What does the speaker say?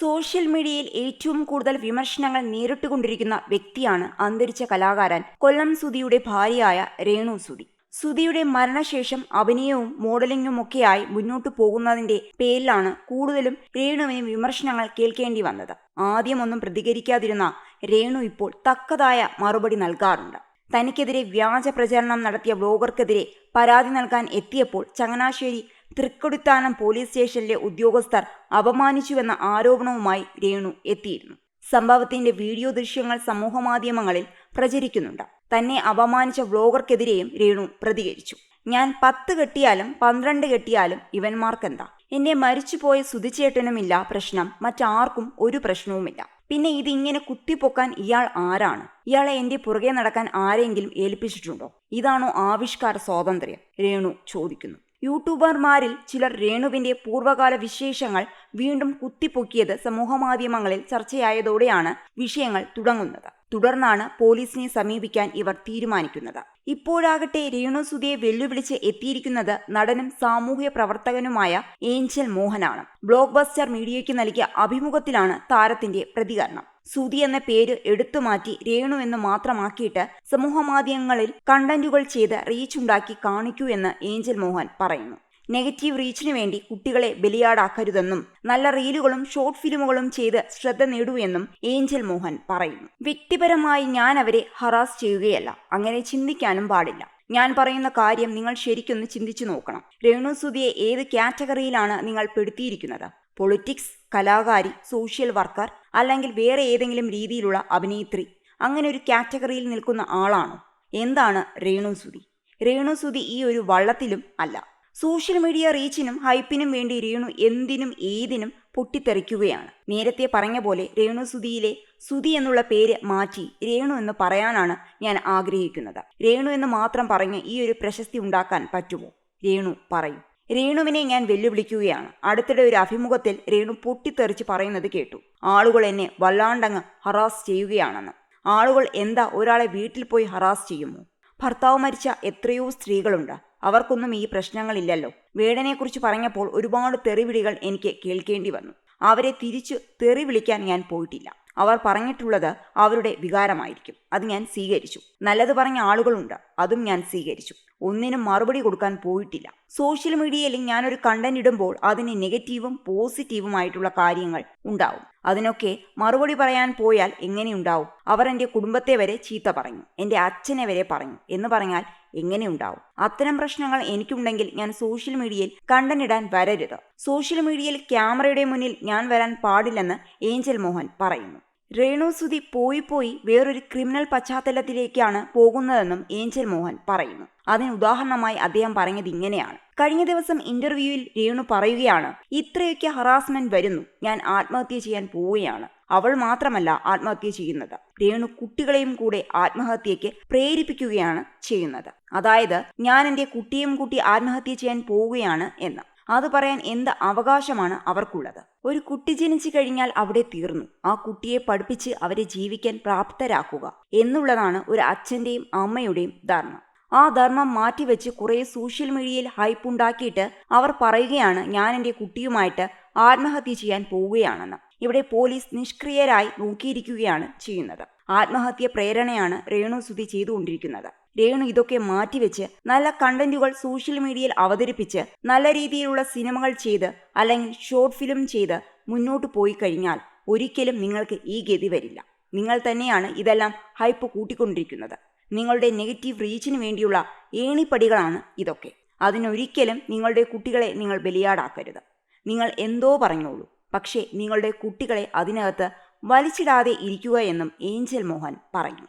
Social മീഡിയയിൽ ഏറ്റവും കൂടുതൽ വിമർശനങ്ങൾ നേരിട്ടുകൊണ്ടിരിക്കുന്ന വ്യക്തിയാണ് അന്തരിച്ച കലാകാരൻ കൊല്ലം സുധിയുടെ ഭാര്യയായ രേണു സുധി. സുധിയുടെ മരണശേഷം അഭിനയവും മോഡലിംഗുമൊക്കെയായി മുന്നോട്ടു പോകുന്നതിന്റെ പേരിലാണ് കൂടുതലും രേണുവിന് വിമർശനങ്ങൾ കേൾക്കേണ്ടി വന്നത്. ആദ്യമൊന്നും പ്രതികരിക്കാതിരുന്ന രേണു ഇപ്പോൾ തക്കതായ മറുപടി നൽകാറുണ്ട്. തനിക്കെതിരെ വ്യാജ പ്രചരണം നടത്തിയ വ്ലോഗർക്കെതിരെ പരാതി നൽകാൻ എത്തിയപ്പോൾ ചങ്ങനാശ്ശേരി തൃക്കൊടിത്താനം പോലീസ് സ്റ്റേഷനിലെ ഉദ്യോഗസ്ഥർ അപമാനിച്ചുവെന്ന ആരോപണവുമായി രേണു എത്തിയിരുന്നു. സംഭവത്തിന്റെ വീഡിയോ ദൃശ്യങ്ങൾ സമൂഹമാധ്യമങ്ങളിൽ പ്രചരിക്കുന്നുണ്ട്. തന്നെ അപമാനിച്ച വ്ലോഗർക്കെതിരെയും രേണു പ്രതികരിച്ചു. ഞാൻ പത്ത് കെട്ടിയാലും പന്ത്രണ്ട് കെട്ടിയാലും ഇവന്മാർക്കെന്താ? എന്നെ മരിച്ചുപോയ സുതിച്ചേട്ടനുമില്ല പ്രശ്നം മറ്റാർക്കും ഒരു പ്രശ്നവുമില്ല. പിന്നെ ഇതിങ്ങനെ കുത്തിപ്പൊക്കാൻ ഇയാൾ ആരാണ്? ഇയാളെ എന്റെ പുറകെ നടക്കാൻ ആരെങ്കിലും ഏൽപ്പിച്ചിട്ടുണ്ടോ? ഇതാണോ ആവിഷ്കാര സ്വാതന്ത്ര്യം? രേണു ചോദിക്കുന്നു. യൂട്യൂബർമാരിൽ ചിലർ രേണുവിന്റെ പൂർവകാല വിശേഷങ്ങൾ വീണ്ടും കുത്തിപ്പൊക്കിയത് സമൂഹമാധ്യമങ്ങളിൽ ചർച്ചയായതോടെയാണ് വിഷയങ്ങൾ തുടങ്ങുന്നത്. തുടർന്നാണ് പോലീസിനെ സമീപിക്കാൻ ഇവർ തീരുമാനിക്കുന്നത്. ഇപ്പോഴാകട്ടെ രേണു സുധിയെ വെല്ലുവിളിച്ച് എത്തിയിരിക്കുന്നത് നടനും സാമൂഹ്യ പ്രവർത്തകനുമായ ഏഞ്ചൽ മോഹനാണ്. ബ്ലോക്ക് ബസ്റ്റർ മീഡിയയ്ക്ക് നൽകിയ അഭിമുഖത്തിലാണ് താരത്തിന്റെ പ്രതികരണം. സുതി എന്ന പേര് എടുത്തു മാറ്റി രേണു എന്ന് മാത്രമാക്കിയിട്ട് സമൂഹമാധ്യമങ്ങളിൽ കണ്ടന്റുകൾ ചെയ്ത് റീച്ച് ഉണ്ടാക്കി കാണിക്കൂ എന്ന് ഏഞ്ചൽ മോഹൻ പറയുന്നു. നെഗറ്റീവ് റീച്ചിനു വേണ്ടി കുട്ടികളെ ബലിയാടാക്കരുതെന്നും നല്ല റീലുകളും ഷോർട്ട് ഫിലിമുകളും ചെയ്ത് ശ്രദ്ധ നേടൂ എന്നും ഏഞ്ചൽ മോഹൻ പറയുന്നു. വ്യക്തിപരമായി ഞാൻ അവരെ ഹറാസ് ചെയ്യുകയല്ല. അങ്ങനെ ചിന്തിക്കാനും പാടില്ല. ഞാൻ പറയുന്ന കാര്യം നിങ്ങൾ ശരിക്കൊന്ന് ചിന്തിച്ചു നോക്കണം. രേണു സുധിയെ ഏത് കാറ്റഗറിയിലാണ് നിങ്ങൾ പെടുത്തിയിരിക്കുന്നത്? പൊളിറ്റിക്സ് കലാകാരി സോഷ്യൽ വർക്കർ അല്ലെങ്കിൽ വേറെ ഏതെങ്കിലും രീതിയിലുള്ള അഭിനേത്രി അങ്ങനെ ഒരു കാറ്റഗറിയിൽ നിൽക്കുന്ന ആളാണോ? എന്താണ് രേണു സുധി? രേണു സുധി ഈ ഒരു വള്ളത്തിലും അല്ല. സോഷ്യൽ മീഡിയ റീച്ചിനും ഹൈപ്പിനും വേണ്ടി രേണു എന്തിനും ഏതിനും പൊട്ടിത്തെറിക്കുകയാണ്. നേരത്തെ പറഞ്ഞ പോലെ രേണു സുധിയിലെ സുധി എന്നുള്ള പേര് മാറ്റി രേണു എന്ന് പറയാനാണ് ഞാൻ ആഗ്രഹിക്കുന്നത്. രേണു എന്ന് മാത്രം പറഞ്ഞ് ഈ ഒരു പ്രശസ്തി ഉണ്ടാക്കാൻ പറ്റുമോ? രേണു പറയും. രേണുവിനെ ഞാൻ വെല്ലുവിളിക്കുകയാണ്. അടുത്തിടെ ഒരു അഭിമുഖത്തിൽ രേണു പൊട്ടിത്തെറിച്ച് പറയുന്നത് കേട്ടു. ആളുകൾ എന്നെ വല്ലാണ്ടങ്ങ് ഹറാസ് ചെയ്യുകയാണെന്ന്. ആളുകൾ എന്താ ഒരാളെ വീട്ടിൽ പോയി ഹറാസ് ചെയ്യുമോ? ഭർത്താവ് മരിച്ച എത്രയോ സ്ത്രീകളുണ്ട്. അവർക്കൊന്നും ഈ പ്രശ്നങ്ങളില്ലല്ലോ. വേടനെക്കുറിച്ച് പറഞ്ഞപ്പോൾ ഒരുപാട് തെറിവിളികൾ എനിക്ക് കേൾക്കേണ്ടി വന്നു. അവരെ തിരിച്ചു തെറി വിളിക്കാൻ ഞാൻ പോയിട്ടില്ല. അവർ പറഞ്ഞിട്ടുള്ളത് അവരുടെ വികാരമായിരിക്കും. അത് ഞാൻ സ്വീകരിച്ചു. നല്ലത് പറഞ്ഞ ആളുകളുണ്ട്. അതും ഞാൻ സ്വീകരിച്ചു. ഒന്നിനും മറുപടി കൊടുക്കാൻ പോയിട്ടില്ല. സോഷ്യൽ മീഡിയയിൽ ഞാനൊരു കണ്ടന്റ് ഇടുമ്പോൾ അതിന് നെഗറ്റീവും പോസിറ്റീവും ആയിട്ടുള്ള കാര്യങ്ങൾ ഉണ്ടാവും. അതിനൊക്കെ മറുപടി പറയാൻ പോയാൽ എങ്ങനെയുണ്ടാവും അവർ എന്റെ കുടുംബത്തെ വരെ ചീത്ത പറഞ്ഞു. എന്റെ അച്ഛനെ വരെ പറഞ്ഞു. എന്ന് പറഞ്ഞാൽ എങ്ങനെയുണ്ടാവും അത്തരം പ്രശ്നങ്ങൾ എനിക്കുണ്ടെങ്കിൽ ഞാൻ സോഷ്യൽ മീഡിയയിൽ കണ്ടനിടാൻ വരരുത്. സോഷ്യൽ മീഡിയയിൽ ക്യാമറയുടെ മുന്നിൽ ഞാൻ വരാൻ പാടില്ലെന്ന് ഏഞ്ചൽ മോഹൻ പറയുന്നു. രേണു സുധി പോയി പോയി വേറൊരു ക്രിമിനൽ പശ്ചാത്തലത്തിലേക്കാണ് പോകുന്നതെന്നും ഏഞ്ചൽ മോഹൻ പറയുന്നു. അതിന് ഉദാഹരണമായി അദ്ദേഹം പറഞ്ഞത് ഇങ്ങനെയാണ്. കഴിഞ്ഞ ദിവസം ഇന്റർവ്യൂവിൽ രേണു പറയുകയാണ് ഇത്രയൊക്കെ ഹറാസ്മെന്റ് വരുന്നു. ഞാൻ ആത്മഹത്യ ചെയ്യാൻ പോവുകയാണ്. അവൾ മാത്രമല്ല ആത്മഹത്യ ചെയ്യുന്നത്. രേണു കുട്ടികളെയും കൂടെ ആത്മഹത്യയ്ക്ക് പ്രേരിപ്പിക്കുകയാണ് ചെയ്യുന്നത്. അതായത് ഞാൻ എന്റെ കുട്ടിയും കൂട്ടി ആത്മഹത്യ ചെയ്യാൻ പോവുകയാണ് എന്ന്. അത് പറയാൻ എന്ത് അവകാശമാണ് അവർക്കുള്ളത്? ഒരു കുട്ടി ജനിച്ചു കഴിഞ്ഞാൽ അവിടെ തീർന്നു. ആ കുട്ടിയെ പഠിപ്പിച്ച് അവരെ ജീവിക്കാൻ പ്രാപ്തരാക്കുക എന്നുള്ളതാണ് ഒരു അച്ഛന്റെയും അമ്മയുടെയും ധർമ്മം. ആ ധർമ്മം മാറ്റിവെച്ച് കുറേ സോഷ്യൽ മീഡിയയിൽ ഹൈപ്പ് ഉണ്ടാക്കിയിട്ട് അവർ പറയുകയാണ് ഞാൻ എന്റെ കുട്ടിയുമായിട്ട് ആത്മഹത്യ ചെയ്യാൻ പോവുകയാണെന്ന്. ഇവിടെ പോലീസ് നിഷ്ക്രിയരായി നോക്കിയിരിക്കുകയാണ് ചെയ്യുന്നത്. ആത്മഹത്യ പ്രേരണയാണ് രേണു സുധി ചെയ്തുകൊണ്ടിരിക്കുന്നത്. രേണു ഇതൊക്കെ മാറ്റിവെച്ച് നല്ല കണ്ടന്റുകൾ സോഷ്യൽ മീഡിയയിൽ അവതരിപ്പിച്ച് നല്ല രീതിയിലുള്ള സിനിമകൾ ചെയ്ത് അല്ലെങ്കിൽ ഷോർട്ട് ഫിലിം ചെയ്ത് മുന്നോട്ട് പോയി കഴിഞ്ഞാൽ ഒരിക്കലും നിങ്ങൾക്ക് ഈ ഗതി വരില്ല. നിങ്ങൾ തന്നെയാണ് ഇതെല്ലാം ഹൈപ്പ് കൂട്ടിക്കൊണ്ടിരിക്കുന്നത്. നിങ്ങളുടെ നെഗറ്റീവ് റീച്ചിന് വേണ്ടിയുള്ള ഏണിപ്പടികളാണ് ഇതൊക്കെ. അതിനൊരിക്കലും നിങ്ങളുടെ കുട്ടികളെ നിങ്ങൾ ബലിയാടാക്കരുത്. നിങ്ങൾ എന്തോ പറഞ്ഞോളൂ. പക്ഷേ നിങ്ങളുടെ കുട്ടികളെ അതിനകത്ത് വലിച്ചിടാതെ ഇരിക്കുക എന്നും ഏഞ്ചൽ മോഹൻ പറഞ്ഞു.